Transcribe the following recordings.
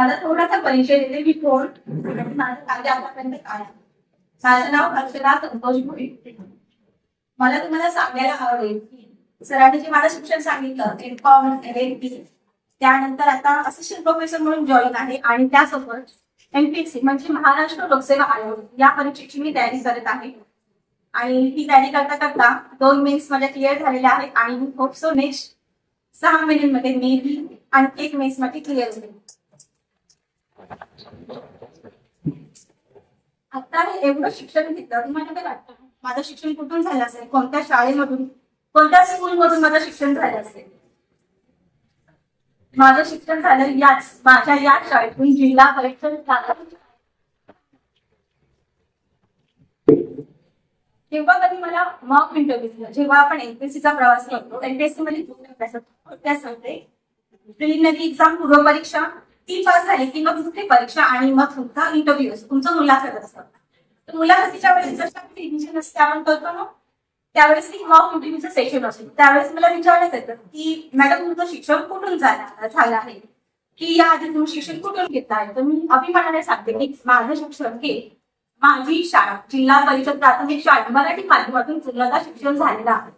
मला थोडासा परिचय देते मी कोण माझं कार्य आतापर्यंत काय? माझं नाव अक्षरा संतोष भोई मला तुम्हाला सांगायला आवडेल सरांनी जे मला शिक्षण सांगितलं एमकॉम एल त्यानंतर आता असिस्टंट प्रोफेसर म्हणून जॉईन आहे आणि त्यासोबत एमपीएससी म्हणजे महाराष्ट्र लोकसेवा आयोग. या परीक्षेची मी तयारी करत आहे. आणि ही तयारी करता करता दोन मेन्स माझ्या क्लिअर झालेल्या आहेत आणि मी होप सो नेक्स्ट सहा महिन्यांमध्ये मे बी आणि एक मेन्समध्ये क्लिअर होईल आता हे एवढं शिक्षण घेतलं तुम्हाला काय वाटतं माझं शिक्षण कुठून झालं असेल? कोणत्या शाळेमधून? कोणत्या स्कूलमधून माझं शिक्षण झालं असेल? माझं शिक्षण झालं याच माझ्या याच शाळेतून जिल्हा परिषद शाळा. तेव्हा कधी मला मॉक इंटरव्ह्यू जेव्हा आपण एमपीएससीचा प्रवास करतो एमपीएससी मध्ये सांगते प्रिलिमिनरी एक्झाम पूर्व परीक्षा ती पास झाली की मग दुसरी परीक्षा आणि मग तुमचा इंटरव्ह्यू असतो. तुमचं मुलाखत असतं. तर मुलाखतीच्या वेळेस जसं टेन्शन असते आपण करतो ना त्यावेळेस ती मॉक इंटरव्ह्यूचं सेशन असतो. त्यावेळेस मला विचारण्यात येतं की मॅडम तुमचं शिक्षण कुठून झालं झालं आहे? की या आधी तुम्ही शिक्षण कुठून घेत आहे तर मी अभिमानाने सांगते की माझं शिक्षण हे माझी शाळा जिल्हा परिषद प्राथमिक शाळा मराठी माध्यमातून पूर्णतः शिक्षण झालेलं आहे.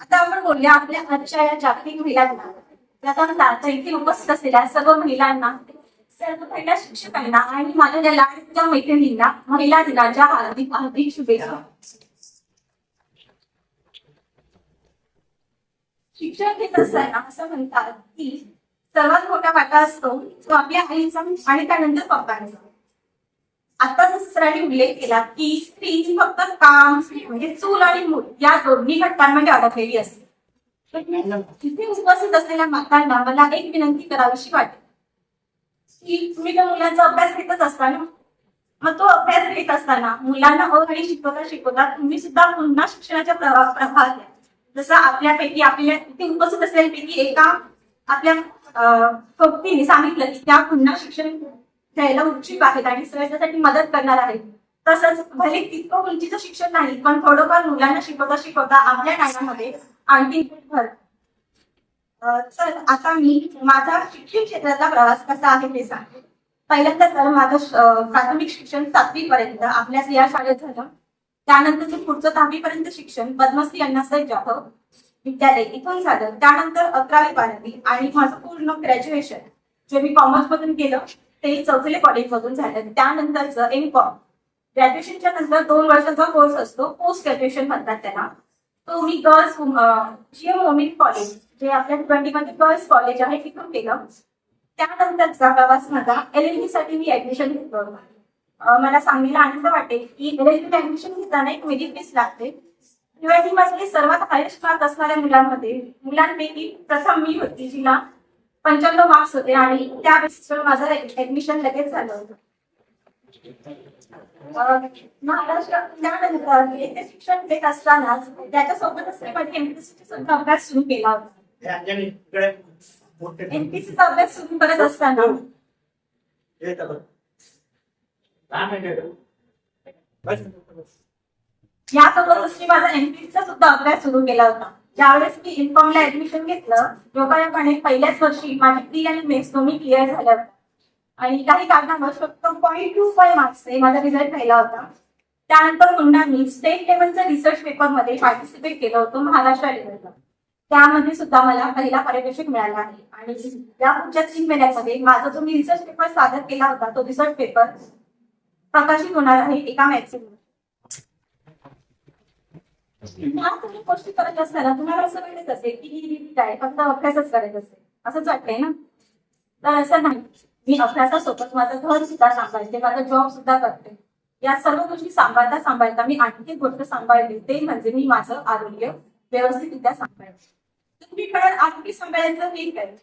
आता आपण बोलूया आपल्या आजच्या या जागतिक महिला दिनावर त्यानंतर इथे उपस्थित असलेल्या सर्व महिलांना सर्व पहिल्या शिक्षकांना आणि माझ्या ज्या लाडक्या मैत्रिणींना महिला दिनाच्या हार्दिक हार्दिक शुभेच्छा. शिक्षण घेत असताना असं म्हणतात की सर्वात मोठा वाटा असतो तो आपल्या आईचा आणि त्यानंतर पप्पांचा. आता जसं सरांनी उल्लेख केला की स्त्री ही फक्त काम म्हणजे चूल आणि मूल या दोन्ही घटकांमध्ये अडकलेली असते. तिथे उपस्थित असलेल्या मातांना मला एक विनंती करावीशी वाटते की तुम्ही त्या मुलांचा अभ्यास घेतच असताना मग तो अभ्यास घेत असताना मुलांना अवघडी शिकवता शिकवता तुम्ही सुद्धा पुन्हा शिक्षणाच्या प्रवा- प्रवाहात या. जसं आपल्यापैकी आपल्या इथे उपस्थित असलेल्यापैकी एका आपल्या अं, सांगितलं की त्या पुन्हा शिक्षण घ्यायला उत्सुक आहेत आणि सर त्यासाठी मदत करणार आहेत तसंच भले तितकं उंचीचं शिक्षण नाही पण थोडंफार मुलांना शिकवता शिकवता आपल्या टायमामध्ये आणखी भर तर आता मी माझा शिक्षण क्षेत्रातला प्रवास कसा आहे ते सांगते. पहिल्यांदा तर माझं प्राथमिक शिक्षण सातवी पर्यंत आपल्याच या शाळेत झालं. त्यानंतरचं पुढचं दहावी पर्यंत शिक्षण पद्मश्री अण्णासाहेब जाधव विद्यालय इथून झालं. त्यानंतर अकरावी बारावी आणि माझं पूर्ण ग्रॅज्युएशन जे मी कॉमर्स मधून केलं ते चौथले कॉलेज मधून झालं. त्यानंतरचं एम कॉम ग्रॅज्युएशनच्या नंतर दोन वर्षाचा कोर्स असतो. पोस्ट ग्रॅज्युएशन म्हणतात त्याला. मी गर्ल्स जीएम वुमेन कॉलेज जे आपल्या ट्वेंटी मध्ये गर्ल्स कॉलेज आहे तिथून केलं. त्यानंतरचा प्रवास माझा. एल एल बी साठी मी ऍडमिशन घेतलं मला सांगायला आनंद वाटेल की एल एल बी ऍडमिशन घेताना एक मेरिट लिस्ट लागते. ट्वेंटी मध्ये सर्वात हायेस्ट मार्क असणाऱ्या मुलांमध्ये मुलांपैकी प्रथम मी होती जिला पंच्याण्णव मार्क्स होते आणि त्या बेसिसवर माझं ऍडमिशन लगेच झालं होतं. महाराष्ट्रात त्यानंतर शिक्षण घेत असतानाच त्याच्यासोबतच मी माझी सुद्धा अभ्यास सुरू केला होता अंजनी इकडे एमपीसीचा अभ्यास सुरू करत असताना येतं बघ. दहा मिनिटं. बस. यासोबतच मी माझा एमपीसीचा सुद्धा अभ्यास सुरू केला होता ज्यावेळेस मी इन्फॉर्मला ऍडमिशन घेतलं योगायोगाने पहिल्याच वर्षी माझी प्री आणि मेस दोन्ही क्लिअर झाल्या होत्या आणि काही कारणामुळे फक्त पॉईंट टू फाय मार्क्स माझा रिझल्ट राहिला होता. त्यानंतर पुन्हा मी स्टेट लेवलच्या रिसर्च पेपरमध्ये पार्टिसिपेट केलं होतं महाराष्ट्र लेवलला त्यामध्ये सुद्धा मला पहिला पारितोषिक मिळाला आहे. आणि या पुढच्या तीन महिन्यामध्ये माझा जो मी रिसर्च पेपर सादर केला होता तो रिसर्च पेपर प्रकाशित होणार आहे एका मॅगझिन तुम्ही गोष्टी करत असताना तुम्हाला असं वाटत असेल की ही काय फक्त अभ्यासच करत असेल. असंच वाटतंय ना? तर असं नाही. मी अभ्यासासोबत माझं घर सुद्धा सांभाळते माझा जॉब सुद्धा करते. या सर्व गोष्टी सांभाळता सांभाळता मी आणखी गोष्ट सांभाळली ते म्हणजे मी माझं आरोग्य व्यवस्थितरित्या सांभाळते. तुम्ही म्हणाल आरोग्य सांभाळायचं हे काय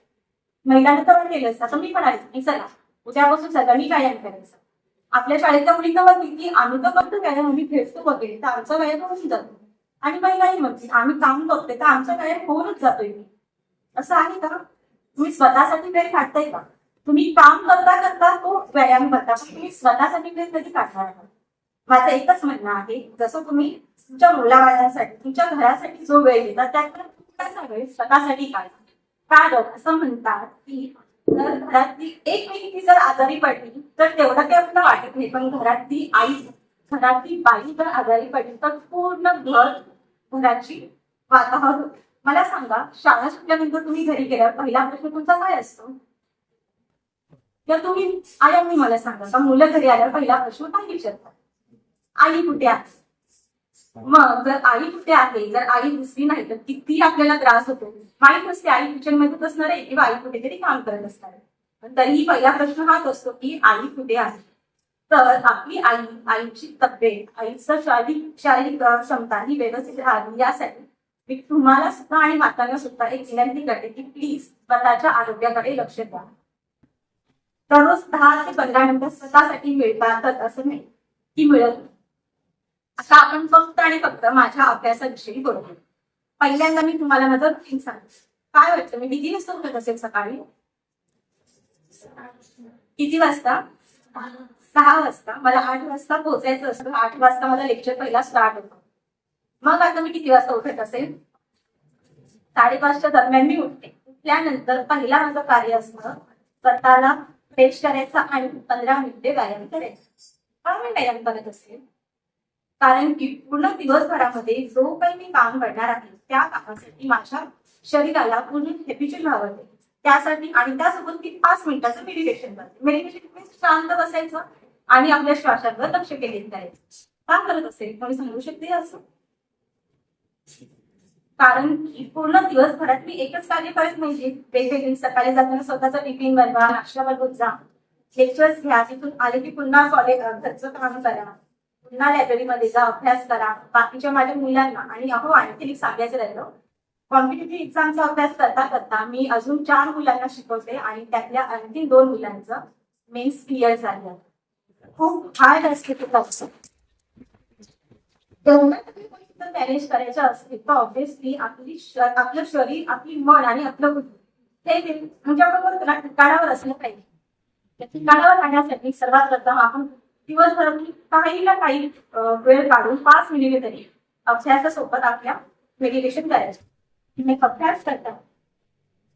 महिलांना तर केलं असतं तर मी म्हणायचं की चला उद्यापासून सगळ्यांनी व्यायाम करायचं आपल्या शाळेतल्या मुलींना म्हणतील की आम्ही तर करतो व्यायाम आम्ही भेटतो वगैरे तर आमचा व्यायाम होऊन जातो. आणि महिलाही म्हणतील आम्ही काम करतोय तर आमचा व्यायाम होऊनच जातोय असं आहे का? तुम्ही स्वतःसाठी वेळ काढताय का? तुम्ही काम करता करता तो व्यायाम करता पण तुम्ही स्वतःसाठी वेळ कधी काढणार आहात माझं एकच म्हणणं आहे जसं तुम्ही तुमच्या मुलाबाळांसाठी तुमच्या घरासाठी जो वेळ घेता त्याकडे वेळ स्वतःसाठी काढा. कारण असं म्हणतात की जर घरातली एक व्यक्ती जर आजारी पडली तर तेवढं काही आपल्याला वाटत नाही पण घरातली आई घरातली बाई जर आजारी पडली तर पूर्ण घर घराची वातावरण. मला सांगा शाळा सुटल्यानंतर तुम्ही घरी गेल्यावर पहिला प्रश्न तुमचा काय असतो? तर तुम्ही आयांनी मला सांगा का मुलं घरी आल्यावर पहिला प्रश्न काय विचारतात आई कुठे आहे? मग जर आई कुठे आहे जर आई दिसली नाही तर किती आपल्याला त्रास होतो? माहीत नसते आई किचन मध्येच असणार आहे किंवा आई कुठेतरी काम करत असणार आहे. पण तरीही पहिला प्रश्न हाच असतो की आई कुठे आहे? तर आपली आई आईची तब्येत आईचं शारीरिक शारीरिक क्षमता ही व्यवस्थित राहावी यासाठी मी तुम्हाला सुद्धा आणि मातांना सुद्धा एक विनंती करते की प्लीज स्वतःच्या आरोग्याकडे लक्ष द्या. दररोज दहा ते पंधरा मिनिटं स्वतःसाठी मिळतातच असं नाही की मिळत नाही. आता आपण फक्त आणि फक्त माझ्या अभ्यासाविषयी बोलतो पहिल्यांदा मी तुम्हाला माझं रुटीन सांगते. काय वाटतं? मी किती वाजता उठत असेल सकाळी? किती वाजता? सहा वाजता. मला आठ वाजता पोहोचायचं असतं. आठ वाजता मला लेक्चर पहिला स्टार्ट होतो. मग आता मी किती वाजता उठत असेल? साडेपाचच्या दरम्यान मी उठते. उठल्यानंतर पहिला माझं कार्य असतं. स्वतःला फ्रेश करायचा आणि पंधरा मिनिटे व्यायाम करायचा. का मी व्यायाम करत असेल. कारण की पूर्ण दिवसभरामध्ये जो काही मी काम करणार आहे त्या कामासाठी माझ्या शरीराला पूर्ण हॅबिच्युअल व्हावं त्यासाठी आणि त्यासोबत मी पाच मिनिटाचं मेडिटेशन करते. मेडिटेशन म्हणजे शांत बसायचं आणि आपल्या श्वासावर लक्ष केंद्रित करायचं. का करत असेल? कोणी सांगू शकते असं कारण पूर्ण दिवसभरात मी एकच कार्य करत नाही वेगवेगळी सकाळी जाताना स्वतःचा टिफिन बनवा नाश्ता बनवत जा. लेक्चर्स घ्या तिथून आले की पुन्हा कॉलेज घरचं काम करा. पुन्हा लायब्ररीमध्ये जा अभ्यास करा. बाकीच्या माझ्या मुलांना आणि अहो आणखी एक सांगायचं राहिलं. कॉम्पिटेटिव्ह एक्झामचा अभ्यास करता करता मी अजून चार मुलांना शिकवते आणि त्यातल्या आणखी दोन मुलांचं मेन्स क्लिअर झालं. खूप हार्ड असते ते तर मॅनेज करायचं असेल तर ऑब्व्हियसली आपली आपलं शरीर आपली मन आणि आपलं बुद्धी. हे ते- म्हणजे आपण असलं पाहिजे. काळावर राहण्यासाठी सर्वात प्रथम आपण दिवसभरातून काही ना काही वेळ काढून पाच मिनिटे तरी अभ्यासासोबत आपल्या मेडिटेशन करायचं. अभ्यास करता.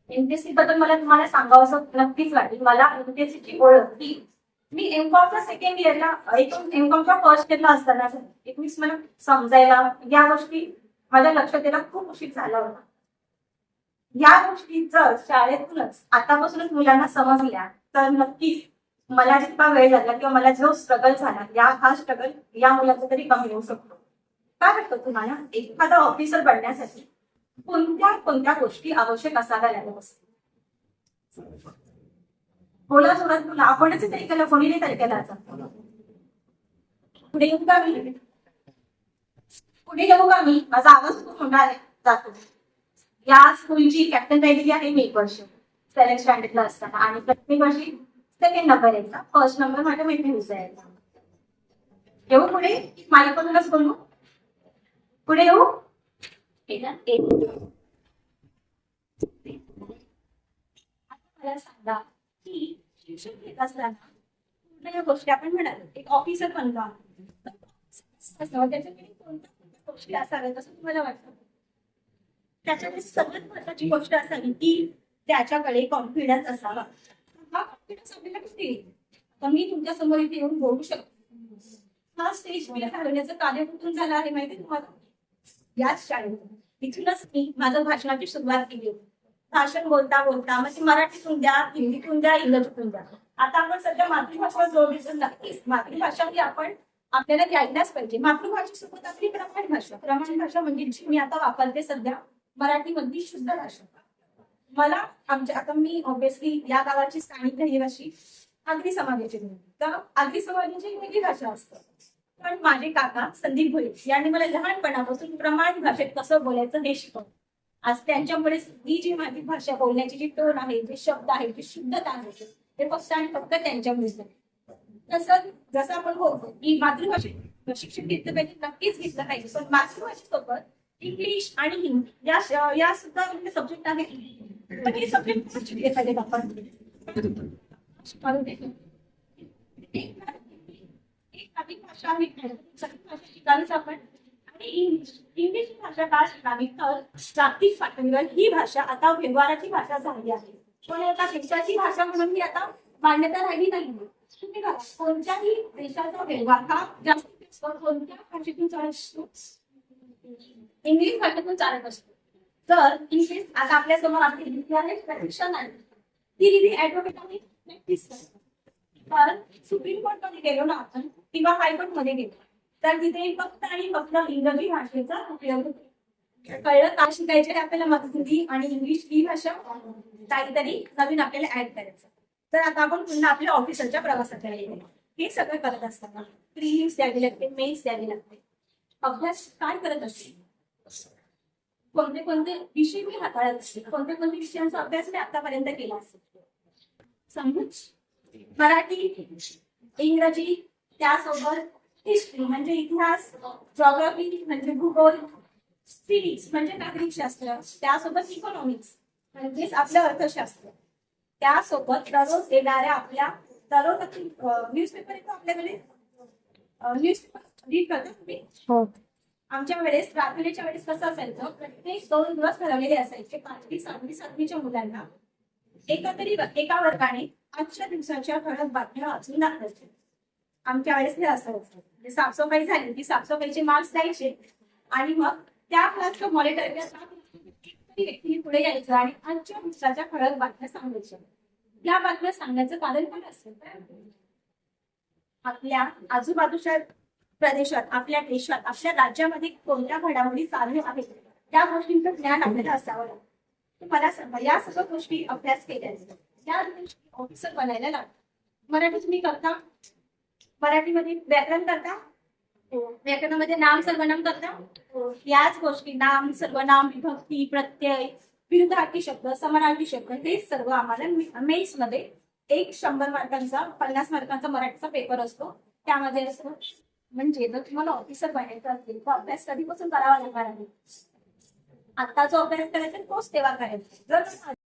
एमपीएससी बद्दल मला तुम्हाला सांगावं नक्कीच वाटेल. मला एमपीएससी ची ओळख ही मी एमकॉमच्या सेकंड इयरला एमकॉमच्या फर्स्ट इयरला असताना एकवीस मला समजायला या गोष्टी माझ्या लक्षात यायला खूप उशीर झाला होता. या गोष्टी जर शाळेतूनच आतापासूनच मुलांना समजल्या तर नक्कीच मला जितका वेळ लागला किंवा मला जो स्ट्रगल झाला या हा स्ट्रगल या मुलाचा तरी कमी होऊ शकतो. काय वाटतं तुम्हाला? एखादा ऑफिसर बनण्यासाठी कोणत्या कोणत्या गोष्टी आवश्यक असाव्या लागत असतील बोला जोरात बोला. आपणच तरी केलं कोणी नाही तरी केला. पुढे येऊ का मी? पुढे येऊ का मी? माझा आवाज खूप मोठा आहे. जातो. या स्कूलची कॅप्टन राहिलेली आहे मी एक वर्ष. सेव्हन स्टँडर्डला असताना. आणि प्रत्येक वर्षी सेकंड नंबर यायचा फर्स्ट नंबर माझ्या मैत्रिणीचा यायचा येऊ पुढे? माझ्याकडूनच बोलू. पुढे येऊ. मला सांगा की शिक्षण घेत असताना पूर्ण या गोष्टी आपण म्हणाल एक ऑफिसर बनलो. आहोत. त्याच्याकडे कोणत्या कोणत्या गोष्टी असाव्यात असं तुम्हाला वाटतं? त्याच्याकडे सगळ्यात महत्वाची गोष्ट असावी की त्याच्याकडे कॉन्फिडन्स असावा. हा कॉन्फिडन्स आपल्याला कुठे येईल? आता मी तुमच्यासमोर इथे येऊन बोलू शकतो. हा स्टेज मला हरवण्याचं कार्य कुठून झालं आहे माहिती तुम्हाला? याच शाळेतून इथूनच मी माझ्या भाषणाची सुरुवात केली होती. भाषण बोलता बोलता म्हणजे मराठीतून द्या हिंदीतून द्या इंग्रजीतून द्या. आता आपण सध्या मातृभाषेवर जोर दिसून नक्कीच मातृभाषा ही आपण आपल्याला घ्यायलाच पाहिजे. मातृभाषेसोबत आपली प्रमाण भाषा. प्रमाण भाषा म्हणजे जी मी आता वापरते सध्या मराठीमधली शुद्ध भाषा. मला आमच्या आता मी ऑब्विसली या गावाची स्थानिक रहिवाशी आगरी समाजाची तर आगरी समाजाची वेगळी भाषा असतं. पण माझे काका संदीप भोईर यांनी मला लहानपणापासून प्रमाण भाषेत कसं बोलायचं हे शिकवलं. आज त्यांच्यामुळे ही जी माझी भाषा बोलण्याची जी टोन आहे जे शब्द आहे जी शुद्धता आहे ते फक्त आणि फक्त त्यांच्यामुळे तसं जसं आपण बोलतो की मातृभाषेत शिक्षण घेतलं पाहिजे नक्कीच घेतलं पाहिजे पण मातृभाषेसोबत इंग्लिश आणि हिंदी या या सुद्धा सब्जेक्ट आहेत पण हे सब्जेक्ट घेतले पाहिजेत आपण एक नवीन भाषा आहे सगळी भाषा शिकावीच आपण इंग्लिश इंग्लिश भाषा का शिकावी? तर जागतिक पातळीवर ही भाषा आता व्यवहाराची भाषा झाली आहे. पण आता देशाची भाषा म्हणून ही आता मान्यता राहिली नाही तुम्ही बघा कोणत्याही देशाचा व्यवहार हा जास्तीत जास्त कोणत्या भाषेतून चालत असतो? इंग्लिश भाषेतून चालत असतो. तर इंग्लिश आता आपल्यासमोर आपली लिहिली आहे प्रशिक्षण आहे. ती लिहिली ऍडव्होकेट आणि प्रॅक्टिस तर सुप्रीम कोर्टमध्ये गेलो ना आपण किंवा हायकोर्टमध्ये गेलो. तर तिथे फक्त आणि फक्त इंग्रजी भाषेचा उपयोग होतो. कळलं का शिकायचे आपल्याला हिंदी आणि इंग्लिश ही भाषा काहीतरी नवीन आपल्याला ऍड करायचं. तर आता आपण पुन्हा आपल्या ऑफिसरच्या प्रवासात राहिले हे सगळं करत असताना प्रिलिम्स द्यावी लागते मेन्स द्यावी लागते. अभ्यास काय करत असते? कोणते कोणते विषय मी हाताळत असते? कोणते कोणते विषयांचा अभ्यास मी आतापर्यंत केला असेल समजून? मराठी इंग्रजी त्यासोबत हिस्ट्री म्हणजे इतिहास जॉग्राफी म्हणजे भूगोल सिविक्स म्हणजे नागरिकशास्त्र त्यासोबत इकॉनॉमिक्स म्हणजेच आपलं अर्थशास्त्र. त्यासोबत दररोज येणाऱ्या आपल्या दररोज न्यूजपेपर येतो आपल्याकडे. न्यूजपेपर रीड करता तुम्ही. हो. आमच्या वेळेस प्रार्थनेच्या वेळेस कसं असायचं प्रत्येक दोन दिवस ठरवलेले असायचे पाचवी सहावी सातवीच्या मुलांना. एकतरी एका वर्गाने आजच्या दिवसाच्या ठळक बातम्या वाचून दाखवायचे. आमच्या वेळेस हे असं होतं. म्हणजे साफसफाई झाली की साफसफाईचे मार्क्स द्यायचे. आणि मग त्या क्लासचं मॉनिटर व्यक्ती पुढे यायचं आणि आजच्या दिवसाच्या ठळक बातम्या सांगायच्या. या बातम्या सांगण्याचं कारण पण असेल? आपल्या आजूबाजूच्या प्रदेशात आपल्या देशात आपल्या राज्यामध्ये कोणत्या घडामोडी चालू आहेत? त्या गोष्टींचं ज्ञान आपल्याला असावं लागतं. मला सांगा या सर्व गोष्टी अभ्यास केल्या या गोष्टी ऑफिसर बनायला लागतात. मराठीत तुम्ही करता मराठीमध्ये व्याकरण करता? हो. व्याकरणामध्ये नाम सर्वनाम करता? हो. याच गोष्टी नाम सर्वनाम विभक्ती प्रत्यय विरुद्धार्थी शब्द समानार्थी शब्द हे सर्व आम्हाला मेन्समध्ये एक शंभर मार्कांचा पन्नास मार्कांचा मराठीचा पेपर असतो. त्यामध्ये असतो म्हणजे जर तुम्हाला ऑफिसर बनायचं असेल तर अभ्यास कधीपासून करावा लागणार आहे? आता जो अभ्यास करायचा तोच तेव्हा करायचा. जर